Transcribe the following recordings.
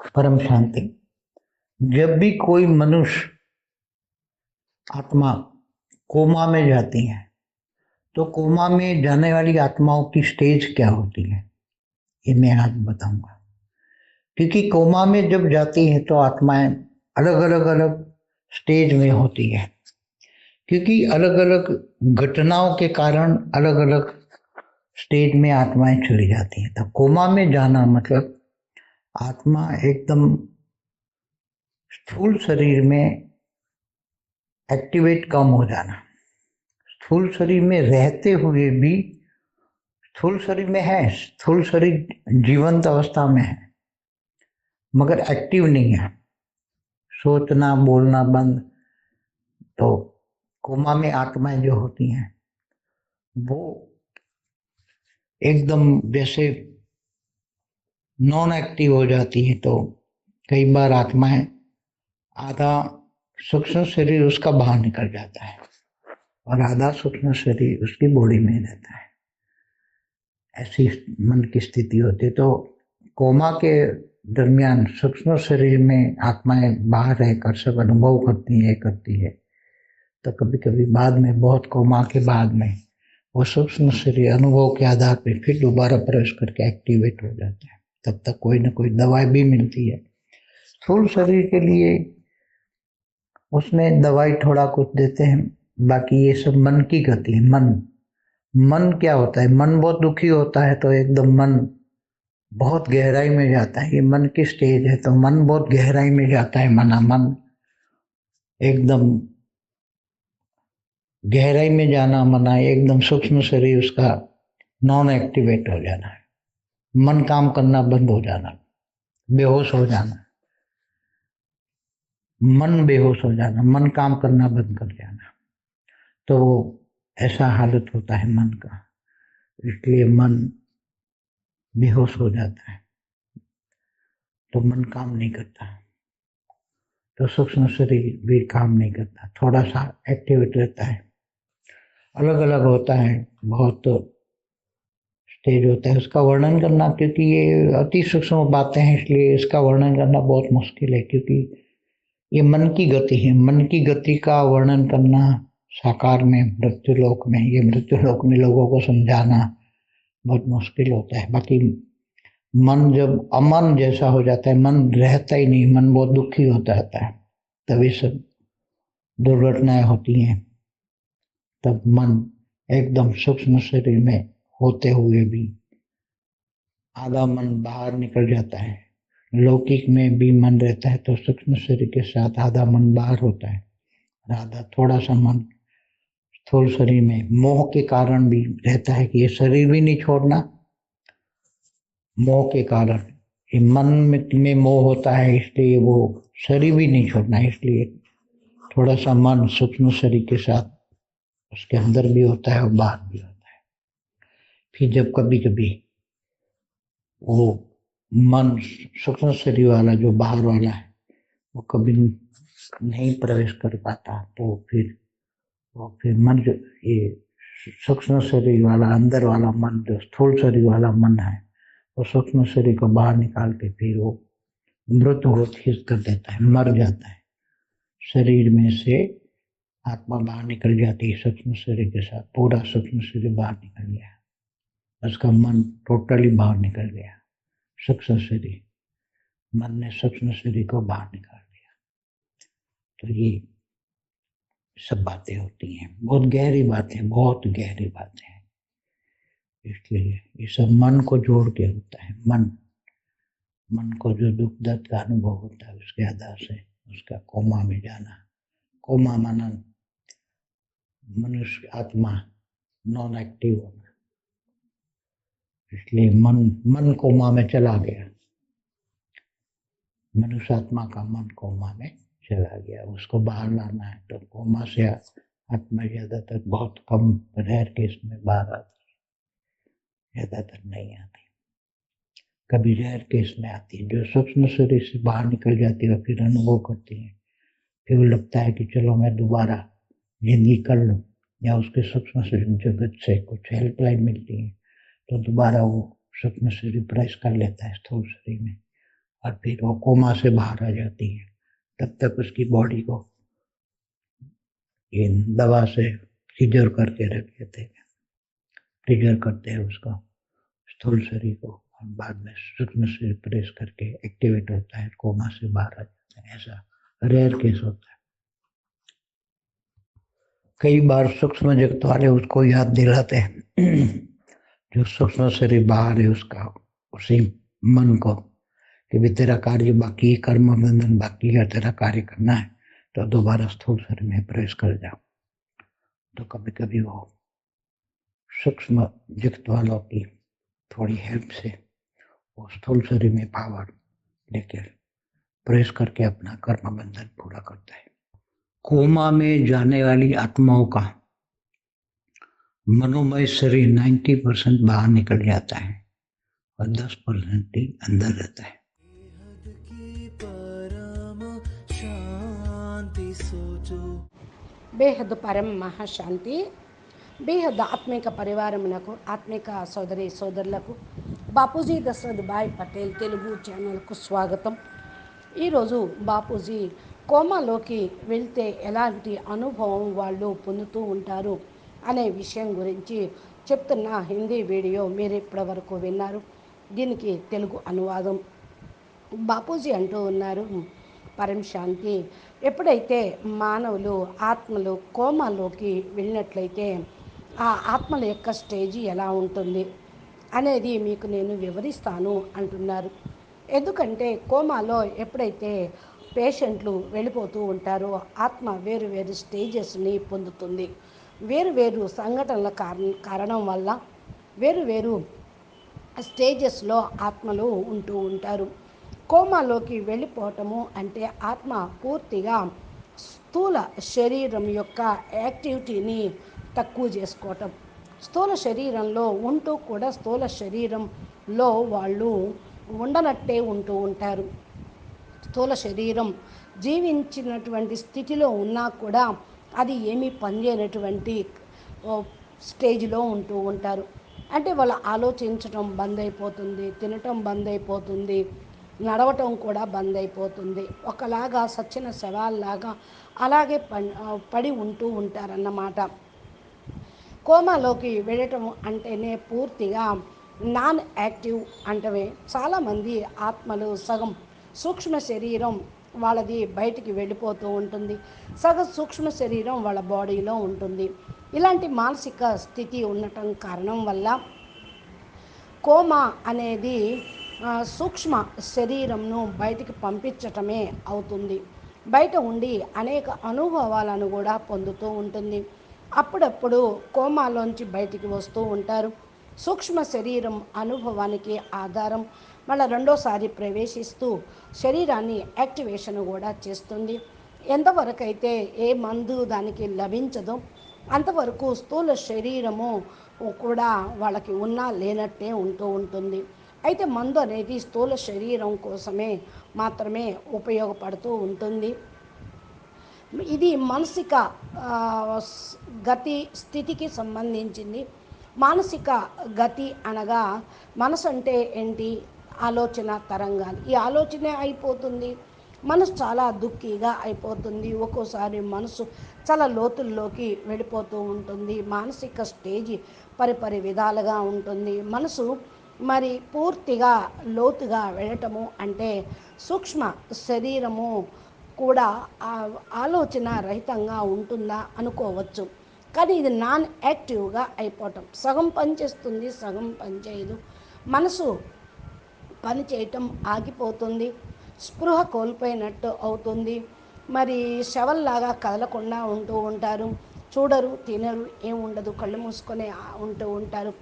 परम शांति। जब भी कोई मनुष्य आत्मा कोमा में जाती है तो कोमा में जाने वाली आत्माओं की स्टेज क्या होती है, ये मैं आज बताऊँगा। क्योंकि कोमा में जब जाती है तो आत्माएँ अलग अलग अलग स्टेज में होती है। क्योंकि अलग अलग घटनाओं के कारण अलग अलग स्टेज में आत्माएँ चली जाती हैं। तो कोमा में जाना मतलब आत्मा एकदम स्थूल शरीर में एक्टिवेट कम हो जाना। स्थूल शरीर में रहते हुए भी स्थूल शरीर में है, स्थूल शरीर जीवंत अवस्था में है, मगर एक्टिव नहीं है। सोचना, बोलना बंद तो कोमा में आत्माएँ जो होती हैं, वो एकदम जैसे नॉन एक्टिव हो जाती है तो कई बार आत्माएँ आधा सूक्ष्म शरीर उसका बाहर निकल जाता है और आधा सूक्ष्म शरीर उसकी बॉडी में रहता है। ऐसी मन की स्थिति होती है तो कोमा के दरमियान सूक्ष्म शरीर में आत्माएँ बाहर रहकर सब अनुभव करती है करती है तो कभी कभी बाद में, बहुत कोमा के बाद में वो सूक्ष्म शरीर अनुभव के आधार पर फिर दोबारा प्रवेश करके एक्टिवेट हो जाता है। तब तक कोई ना कोई दवाई भी मिलती है। स्थूल शरीर के लिए उसमें दवाई थोड़ा कुछ देते हैं, बाकी ये सब मन की गति है, मन। मन क्या होता है? मन बहुत दुखी होता है तो एकदम मन बहुत गहराई में जाता है। ये मन की स्टेज है तो मन बहुत गहराई में जाता है, मना मन। एकदम गहराई में जाना, मना, एकदम सूक्ष्म शरीर उसका नॉन एक्टिवेट हो जाना है। मन काम करना बंद हो जाना, बेहोश हो जाना। मन बेहोश हो जाना मन काम करना बंद कर जाना। तो वो ऐसा हालत होता है मन का, इसलिए मन बेहोश हो जाता है। तो मन काम नहीं करता। तो सूक्ष्म शरीर भी काम नहीं करता, थोड़ा सा एक्टिवेट रहता है। अलग अलग होता है, बहुत स्टेज होता है, उसका वर्णन करना, क्योंकि ये अति सूक्ष्म बातें हैं, इसलिए इसका वर्णन करना बहुत मुश्किल है, क्योंकि ये मन की गति है। मन की गति का वर्णन करना साकार में मृत्यु लोक में, ये मृत्यु लोक में लोगों को समझाना बहुत मुश्किल होता है। बाकी मन जब अमन जैसा हो जाता है, मन रहता ही नहीं, मन बहुत दुखी होता रहता है। तभी सब दुर्घटनाएँ होती हैं, तब मन एकदम सूक्ष्म शरीर में होते हुए भी आधा मन बाहर निकल जाता है। लौकिक में भी मन रहता है तो सूक्ष्म शरीर के साथ आधा मन बाहर होता है। आधा थोड़ा सा मन स्थूल शरीर में मोह के कारण भी रहता है कि ये शरीर भी नहीं छोड़ना। मोह के कारण ये मन में, में मोह होता है इसलिए वो शरीर भी नहीं छोड़ना इसलिए थोड़ा सा मन सूक्ष्म शरीर के साथ उसके अंदर भी होता है और बाहर भी होता है। फिर जब कभी कभी वो मन सूक्ष्म शरीर वाला जो बाहर वाला है, वो कभी नहीं प्रवेश कर पाता तो फिर, वो फिर मन जो ये सूक्ष्म शरीर वाला, अंदर वाला मन जो स्थूल शरीर वाला मन है, वो सूक्ष्म शरीर को बाहर निकाल के फिर वो मृत हो घोषित कर देता है, मर जाता है। शरीर में से आत्मा बाहर निकल जाती है सूक्ष्म शरीर के साथ, पूरा सूक्ष्म शरीर बाहर निकल गया। उसका मन टोटली बाहर निकल गया। शरीर मन ने शरीर को बाहर निकाल दिया। तो ये सब बातें होती हैं। बहुत गहरी बातें, बहुत गहरी बातें। हैं इसलिए ये सब मन को जोड़ के होता है। मन। मन को जो दुख दर्द का अनुभव होता है, उसके आधार से उसका कोमा में जाना। कोमा मनन। मनुष्य आत्मा नॉन एक्टिव होना। इसलिए मन मन को कोमा में चला गया। मनुष्य आत्मा का मन को कोमा में चला गया। उसको बाहर लाना है तो कोमा से आत्मा ज़्यादातर बहुत कम रेयर केस में बाहर आती है। ज़्यादातर नहीं आती। कभी रेयर केस में आती है। जो सूक्ष्म शरीर से बाहर निकल जाती है फिर अनुभव करती है। फिर लगता है कि चलो मैं दोबारा ज़िंदगी कर लूँ या उसके सूक्ष्म जगत से कुछ हेल्पलाइन मिलती है। तो दोबारा वो सूक्ष्म शरीर प्रवेश कर लेता है स्थूल शरीर में और फिर वो कोमा से बाहर आ जाती है। तब तक उसकी बॉडी को ये दवा से सीजर करके रख देते हैं ट्रिगर करते हैं उसका स्थूल शरीर को और बाद में सूक्ष्म शरीर प्रेस करके एक्टिवेट होता है कोमा से बाहर आ जाता है। ऐसा रेयर केस होता है। कई बार सूक्ष्म जगत वाले उसको याद दिलाते हैं। जो सूक्ष्म शरीर बाहर है उसका, उसी मन को कि भी तेरा कार्य बाकी कर्म बंधन बाकी है, तेरा कार्य करना है तो दोबारा स्थूल शरीर में प्रवेश कर जाओ तो कभी कभी वो सूक्ष्म जगत वालों की थोड़ी हेल्प से वो स्थूल शरीर में पावर लेकर प्रवेश करके अपना कर्म बंधन पूरा करता है। कोमा में जाने वाली आत्माओं का मनोमय शरीर 90 परसेंट बाहर निकल जाता है और 10 परसेंट ही अंदर रहता है बेहद की परम शांति सोचो బేహద్ పరం మహాశాంతి బేహద్ ఆత్మిక పరివారమునకు ఆత్మిక సోదరి సోదరులకు బాపూజీ దశరథ్ భాయ్ పటేల్ తెలుగు ఛానల్కు స్వాగతం ఈరోజు బాపూజీ కోమాలోకి వెళ్తే ఎలాంటి అనుభవం వాళ్ళు పొందుతూ ఉంటారు అనే విషయం గురించి చెప్తున్న హిందీ వీడియో మీరు ఇప్పటివరకు విన్నారు. దీనికి తెలుగు అనువాదం బాపూజీ అంటూ ఉన్నారు. పరం శాంతి. ఎప్పుడైతే మానవులు ఆత్మలు కోమాలోకి వెళ్ళినట్లయితే ఆ ఆత్మల యొక్క స్టేజీ ఎలా ఉంటుంది అనేది మీకు నేను వివరిస్తాను అంటున్నారు. ఎందుకంటే కోమాలో ఎప్పుడైతే పేషెంట్లు వెళ్ళిపోతూ ఉంటారో ఆత్మ వేరు వేరు స్టేజెస్ని పొందుతుంది. వేరు వేరు సంఘటనల కారణ కారణం వల్ల వేరు వేరు స్టేజెస్లో ఆత్మలు ఉంటూ ఉంటారు. కోమాలోకి వెళ్ళిపోవటము అంటే ఆత్మ పూర్తిగా స్థూల శరీరం యొక్క యాక్టివిటీని తక్కువ చేసుకోవటం. స్థూల శరీరంలో ఉంటూ కూడా స్థూల శరీరంలో వాళ్ళు ఉండనట్టే ఉంటూ ఉంటారు. స్థూల శరీరం జీవించినటువంటి స్థితిలో ఉన్నా కూడా అది ఏమీ పనిచేయనటువంటి స్టేజ్లో ఉంటూ ఉంటారు. అంటే వాళ్ళు ఆలోచించటం బంద్ అయిపోతుంది తినటం బంద్ అయిపోతుంది నడవటం కూడా బంద్ అయిపోతుంది ఒకలాగా సచ్చిన శవాల్లాగా అలాగే పడి ఉంటూ ఉంటారన్నమాట. కోమాలోకి వెళ్ళటం అంటేనే పూర్తిగా నాన్ యాక్టివ్ అంటవే చాలామంది ఆత్మలు సగం సూక్ష్మ శరీరం వాళ్ళది బయటికి వెళ్ళిపోతూ ఉంటుంది. సగ సూక్ష్మ శరీరం వాళ్ళ బాడీలో ఉంటుంది. ఇలాంటి మానసిక స్థితి ఉండటం కారణం వల్ల కోమా అనేది సూక్ష్మ శరీరంను బయటికి పంపించటమే అవుతుంది. బయట ఉండి అనేక అనుభవాలను కూడా పొందుతూ ఉంటుంది. అప్పుడప్పుడు కోమాలోంచి బయటికి వస్తూ ఉంటారు. సూక్ష్మ శరీరం అనుభవానికి ఆధారం. మళ్ళీ రెండోసారి ప్రవేశిస్తూ శరీరాన్ని యాక్టివేషన్ కూడా చేస్తుంది. ఎంతవరకు అయితే ఏ మందు దానికి లభించదో అంతవరకు స్థూల శరీరము కూడా వాళ్ళకి ఉన్నా లేనట్టే ఉంటూ ఉంటుంది. అయితే మందు అనేది స్థూల శరీరం కోసమే మాత్రమే ఉపయోగపడుతూ ఉంటుంది. ఇది మానసిక గతి స్థితికి సంబంధించింది. మానసిక గతి అనగా మనసు అంటే ఏంటి? ఆలోచన తరంగాలు. ఈ ఆలోచనే అయిపోతుంది. మనసు చాలా దుఃఖీగా అయిపోతుంది. ఒక్కోసారి మనసు చాలా లోతుల్లోకి వెళ్ళిపోతూ ఉంటుంది. మానసిక స్టేజి పరిపరి విధాలుగా ఉంటుంది. మనసు మరి పూర్తిగా లోతుగా వెళ్ళటము అంటే సూక్ష్మ శరీరము కూడా ఆలోచన రహితంగా ఉంటుందా అనుకోవచ్చు. కానీ ఇది నాన్ యాక్టివ్గా అయిపోవటం. సగం పనిచేస్తుంది సగం పనిచేయదు మనసు పని చేయటం ఆగిపోతుంది. స్పృహ కోల్పోయినట్టు అవుతుంది. మరి శవల్లాగా కదలకుండా ఉంటూ ఉంటారు. చూడరు తినరు ఏం ఉండదు కళ్ళు మూసుకొని ఉంటూ ఉంటారు.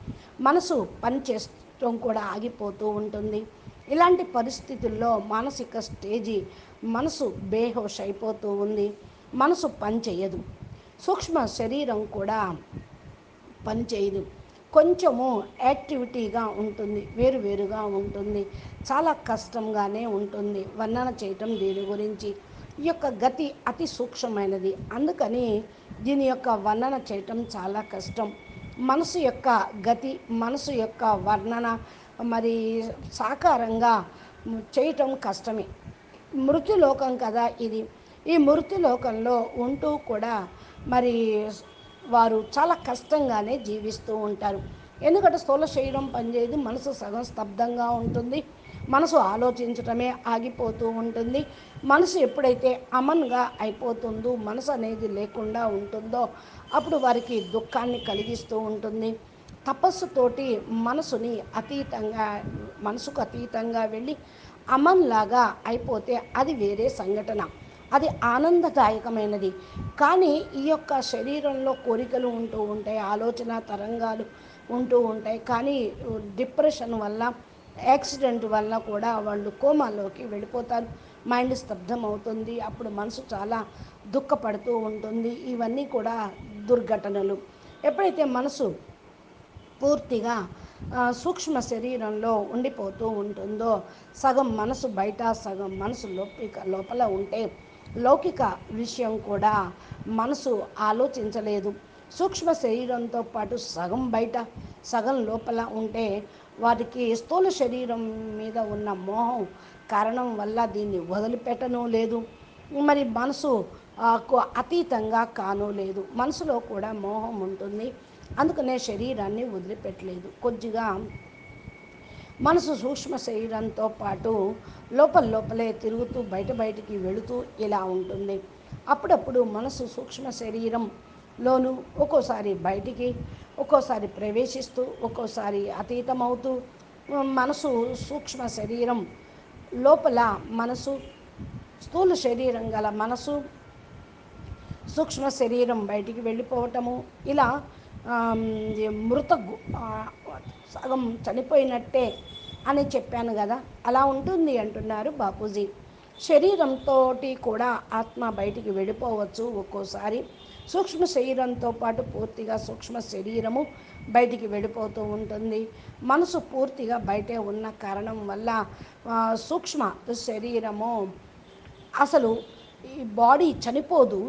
మనసు పని చేయటం కూడా ఆగిపోతూ ఉంటుంది. ఇలాంటి పరిస్థితుల్లో మానసిక స్టేజీ మనసు బేహోష్ అయిపోతూ ఉంది. మనసు పని చేయదు. సూక్ష్మ శరీరం కూడా పని చేయదు. కొంచెము యాక్టివిటీగా ఉంటుంది వేరువేరుగా ఉంటుంది చాలా కష్టంగానే ఉంటుంది వర్ణన చేయటం దీని గురించి. ఈ యొక్క గతి అతి సూక్ష్మమైనది. అందుకని దీని యొక్క వర్ణన చేయటం చాలా కష్టం. మనసు యొక్క గతి మనసు యొక్క వర్ణన మరి సాకారంగా చేయటం కష్టమే. మృత్యులోకం కదా ఇది. ఈ మృత్యులోకంలో ఉంటూ కూడా మరి వారు చాలా కష్టంగానే జీవిస్తూ ఉంటారు. ఎందుకంటే స్థూల శరీరం పనిచేయదు మనసు సగం స్తబ్దంగా ఉంటుంది మనసు ఆలోచించటమే ఆగిపోతూ ఉంటుంది మనసు ఎప్పుడైతే అమన్గా అయిపోతుందో మనసు అనేది లేకుండా ఉంటుందో అప్పుడు వారికి దుఃఖాన్ని కలిగిస్తూ ఉంటుంది. తపస్సుతోటి మనసుని అతీతంగా మనసుకు అతీతంగా వెళ్ళి అమన్లాగా అయిపోతే అది వేరే సంఘటన. అది ఆనందదాయకమైనది. కానీ ఈ యొక్క శరీరంలో కోరికలు ఉంటూ ఉంటాయి ఆలోచన తరంగాలు ఉంటూ ఉంటాయి. కానీ డిప్రెషన్ వల్ల యాక్సిడెంట్ వల్ల కూడా వాళ్ళు కోమాలోకి వెళ్ళిపోతారు. మైండ్ స్తబ్దం అవుతుంది అప్పుడు మనసు చాలా దుఃఖపడుతూ ఉంటుంది. ఇవన్నీ కూడా దుర్ఘటనలు. ఎప్పుడైతే మనసు పూర్తిగా సూక్ష్మ శరీరంలో ఉండిపోతూ ఉంటుందో సగం మనసు బయట సగం మనసు లోపిక లోపల ఉంటే లౌకిక విషయం కూడా మనసు ఆలోచించలేదు. సూక్ష్మ శరీరంతో పాటు సగం బయట సగం లోపల ఉంటే వారికి స్థూల శరీరం మీద ఉన్న మోహం కారణం వల్ల దీన్ని వదిలిపెట్టను లేదు. మరి మనసు అతీతంగా కాను లేదు. మనసులో కూడా మోహం ఉంటుంది. అందుకనే శరీరాన్ని వదిలిపెట్టలేదు. కొద్దిగా మనసు సూక్ష్మ శరీరంతో పాటు లోపల లోపలే తిరుగుతూ బయట బయటికి వెళుతూ ఇలా ఉంటుంది. అప్పుడప్పుడు మనసు సూక్ష్మ శరీరంలోను ఒక్కోసారి బయటికి ఒక్కోసారి ప్రవేశిస్తూ ఒక్కోసారి అతీతమవుతూ మనసు సూక్ష్మ శరీరం లోపల మనసు స్థూల శరీరం గల మనసు సూక్ష్మ శరీరం బయటికి వెళ్ళిపోవటము ఇలా మృత సగం చనిపోయినట్టే అని చెప్పాను కదా. అలా ఉంటుంది అంటున్నారు బాపూజీ. శరీరంతో కూడా ఆత్మ బయటికి వెళ్ళిపోవచ్చు ఒక్కోసారి. సూక్ష్మ శరీరంతో పాటు పూర్తిగా సూక్ష్మ శరీరము బయటికి వెళ్ళిపోతూ ఉంటుంది. మనసు పూర్తిగా బయటే ఉన్న కారణం వల్ల సూక్ష్మ శరీరము అసలు ఈ బాడీ చనిపోదు.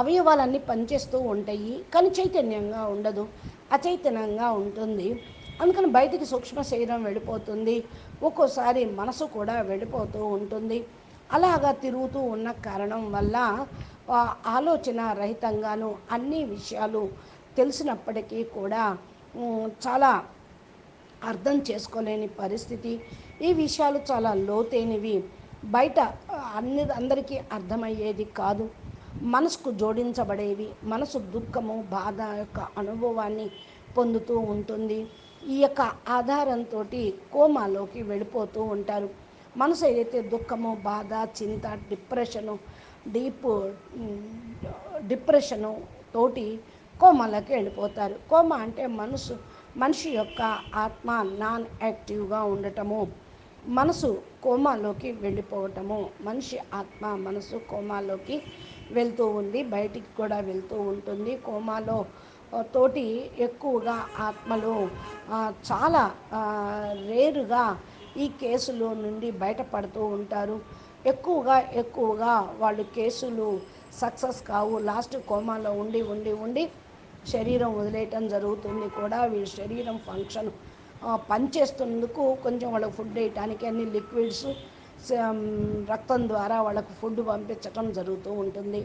అవయవాలన్నీ పనిచేస్తూ ఉంటాయి కానీ చైతన్యంగా ఉండదు అచైతన్యంగా ఉంటుంది. అందుకని బయటికి సూక్ష్మ శరీరం వెళ్ళిపోతుంది ఒక్కోసారి మనసు కూడా వెళ్ళిపోతూ ఉంటుంది. అలాగా తిరుగుతూ ఉన్న కారణం వల్ల ఆలోచన రహితంగాను అన్ని విషయాలు తెలిసినప్పటికీ కూడా చాలా అర్థం చేసుకోలేని పరిస్థితి. ఈ విషయాలు చాలా లోతైనవి. బయట అన్ని అందరికీ అర్థమయ్యేది కాదు. మనసుకు జోడించబడేవి. మనసు దుఃఖము బాధ యొక్క అనుభవాన్ని పొందుతూ ఉంటుంది. ఈ యొక్క ఆధారంతో కోమాలోకి వెళ్ళిపోతూ ఉంటారు. మనసు ఏదైతే దుఃఖము బాధ చింత డిప్రెషను డీప్ డిప్రెషను తోటి కోమాలోకి వెళ్ళిపోతారు. కోమా అంటే మనసు మనిషి యొక్క ఆత్మ నాన్ యాక్టివ్గా ఉండటము. మనసు కోమాలోకి వెళ్ళిపోవటము. మనిషి ఆత్మ మనసు కోమాలోకి వెళ్తూ ఉంది బయటికి కూడా వెళ్తూ ఉంటుంది. కోమాలో తోటి ఎక్కువగా ఆత్మలు చాలా రేరుగా ఈ కేసులో నుండి బయటపడుతూ ఉంటారు. ఎక్కువగా ఎక్కువగా వాళ్ళు కేసులు సక్సెస్ కావు లాస్ట్ కోమాలో ఉండి ఉండి ఉండి శరీరం వదిలేయటం జరుగుతుంది కూడా. వీళ్ళ శరీరం ఫంక్షన్ పనిచేస్తున్నందుకు కొంచెం వాళ్ళకి ఫుడ్ వేయటానికి అన్ని లిక్విడ్స్ రక్తం ద్వారా వాళ్ళకు ఫుడ్ పంపించటం జరుగుతూ ఉంటుంది.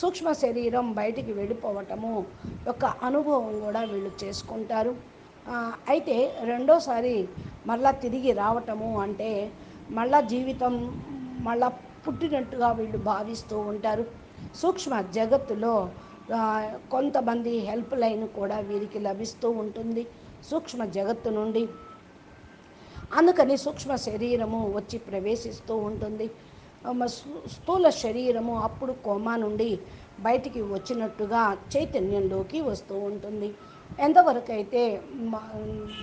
సూక్ష్మ శరీరం బయటికి వెళ్ళిపోవటము యొక్క అనుభవం కూడా వీళ్ళు చేసుకుంటారు. అయితే రెండోసారి మళ్ళా తిరిగి రావటము అంటే మళ్ళా జీవితం మళ్ళా పుట్టినట్టుగా వీళ్ళు భావిస్తూ ఉంటారు. సూక్ష్మ జగత్తులో కొంతమంది హెల్ప్ లైన్ కూడా వీరికి లభిస్తూ ఉంటుంది. సూక్ష్మ జగత్తు నుండి అందుకని సూక్ష్మ శరీరము వచ్చి ప్రవేశిస్తూ ఉంటుంది. స్థూల శరీరము అప్పుడు కోమా నుండి బయటికి వచ్చినట్టుగా చైతన్యంలోకి వస్తూ ఉంటుంది. ఎంతవరకు అయితే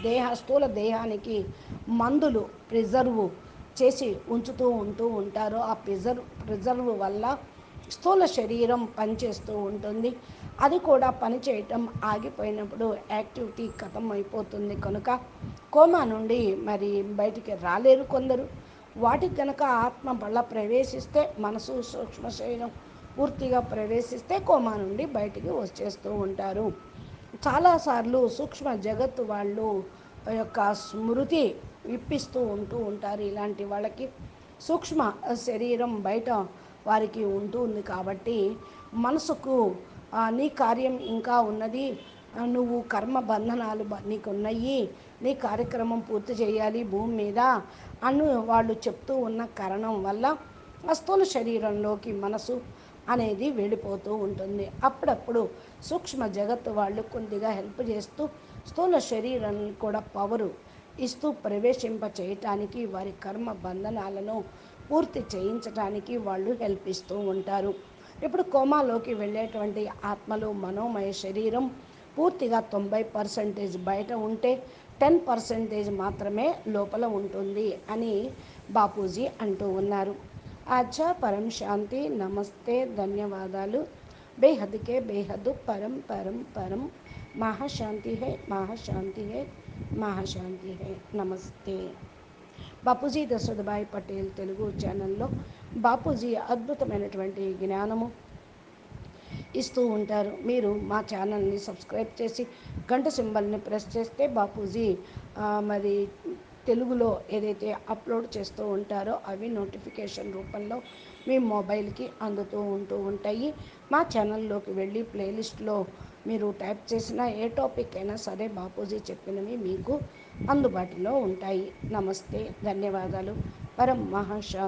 దేహ స్థూల దేహానికి మందులు ప్రిజర్వ్ చేసి ఉంచుతూ ఉంటూ ఉంటారో ఆ ప్రిజర్వ్ ప్రిజర్వ్ వల్ల స్థూల శరీరం పనిచేస్తూ ఉంటుంది. అది కూడా పనిచేయటం ఆగిపోయినప్పుడు యాక్టివిటీ కథం అయిపోతుంది కనుక కోమా నుండి మరి బయటికి రాలేరు కొందరు. వాటికి కనుక ఆత్మ బళ్ళ ప్రవేశిస్తే మనసు సూక్ష్మ శరీరం పూర్తిగా ప్రవేశిస్తే కోమా నుండి బయటికి వచ్చేస్తూ ఉంటారు. చాలాసార్లు సూక్ష్మ జగత్తు వాళ్ళు యొక్క స్మృతి ఇప్పిస్తూ ఉంటూ ఉంటారు. ఇలాంటి వాళ్ళకి సూక్ష్మ శరీరం బయట వారికి ఉంటుంది కాబట్టి మనసుకు నీ కార్యం ఇంకా ఉన్నది. నువ్వు కర్మ బంధనాలు నీకున్నాయి. నీకు ఉన్నాయి నీ కార్యక్రమం పూర్తి చేయాలి భూమి మీద అను వాళ్ళు చెప్తూ ఉన్న కారణం వల్ల ఆ స్థూల శరీరంలోకి మనసు అనేది వెళ్ళిపోతూ ఉంటుంది. అప్పుడప్పుడు సూక్ష్మ జగత్తు వాళ్ళు కొద్దిగా హెల్ప్ చేస్తూ స్థూల శరీరాన్ని కూడా పవరు ఇస్తూ ప్రవేశింప చేయటానికి వారి కర్మ బంధనాలను పూర్తి చేయించడానికి వాళ్ళు హెల్ప్ ఇస్తూ ఉంటారు. ఇప్పుడు కోమాలోకి వెళ్ళేటువంటి ఆత్మలు మనోమయ శరీరం పూర్తిగా తొంభై పర్సెంటేజ్ బయట ఉంటే టెన్ పర్సెంటేజ్ మాత్రమే లోపల ఉంటుంది అని బాపూజీ అంటూ ఉన్నారు. ఆచా పరం శాంతి నమస్తే ధన్యవాదాలు. బేహద్కే బేహద్ పరం పరం పరం. మహాశాంతి హై మహాశాంతి హే మహాశాంతి హై. నమస్తే. బాపూజీ దశరథభాయ్ పటేల్ తెలుగు ఛానల్లో బాపూజీ అద్భుతమైనటువంటి జ్ఞానము ఇస్తూ ఉంటారు. మీరు మా ఛానల్ని సబ్స్క్రైబ్ చేసి గంట సింబల్ని ప్రెస్ చేస్తే బాపూజీ మరి తెలుగులో ఏదైతే అప్లోడ్ చేస్తూ ఉంటారో అవి నోటిఫికేషన్ రూపంలో మీ మొబైల్కి అందుతూ ఉంటూ ఉంటాయి. మా ఛానల్లోకి వెళ్ళి ప్లేలిస్ట్లో మీరు టైప్ చేసిన ఏ టాపిక్ అయినా సరే బాపూజీ చెప్పినవి మీకు అందుబాటులో ఉంటాయి. నమస్తే ధన్యవాదాలు. పరం మహాశాంతి